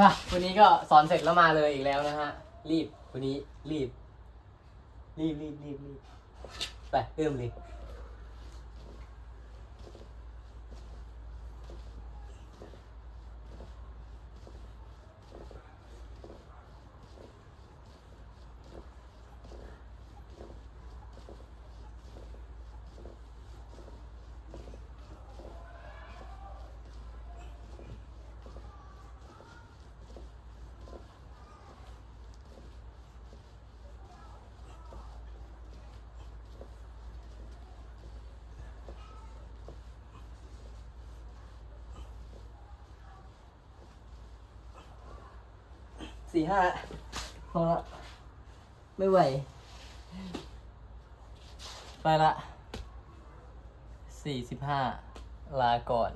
อะวันนี้ก็สอนเสร็จแล้วมาเลยอีกแล้วนะฮะ รีบ วันนี้รีบ รีบรีบรีบรีบไปเริ่มเลย สี่ห้าพอละไม่ไหว ไปละสี่สิบห้าลาก่อน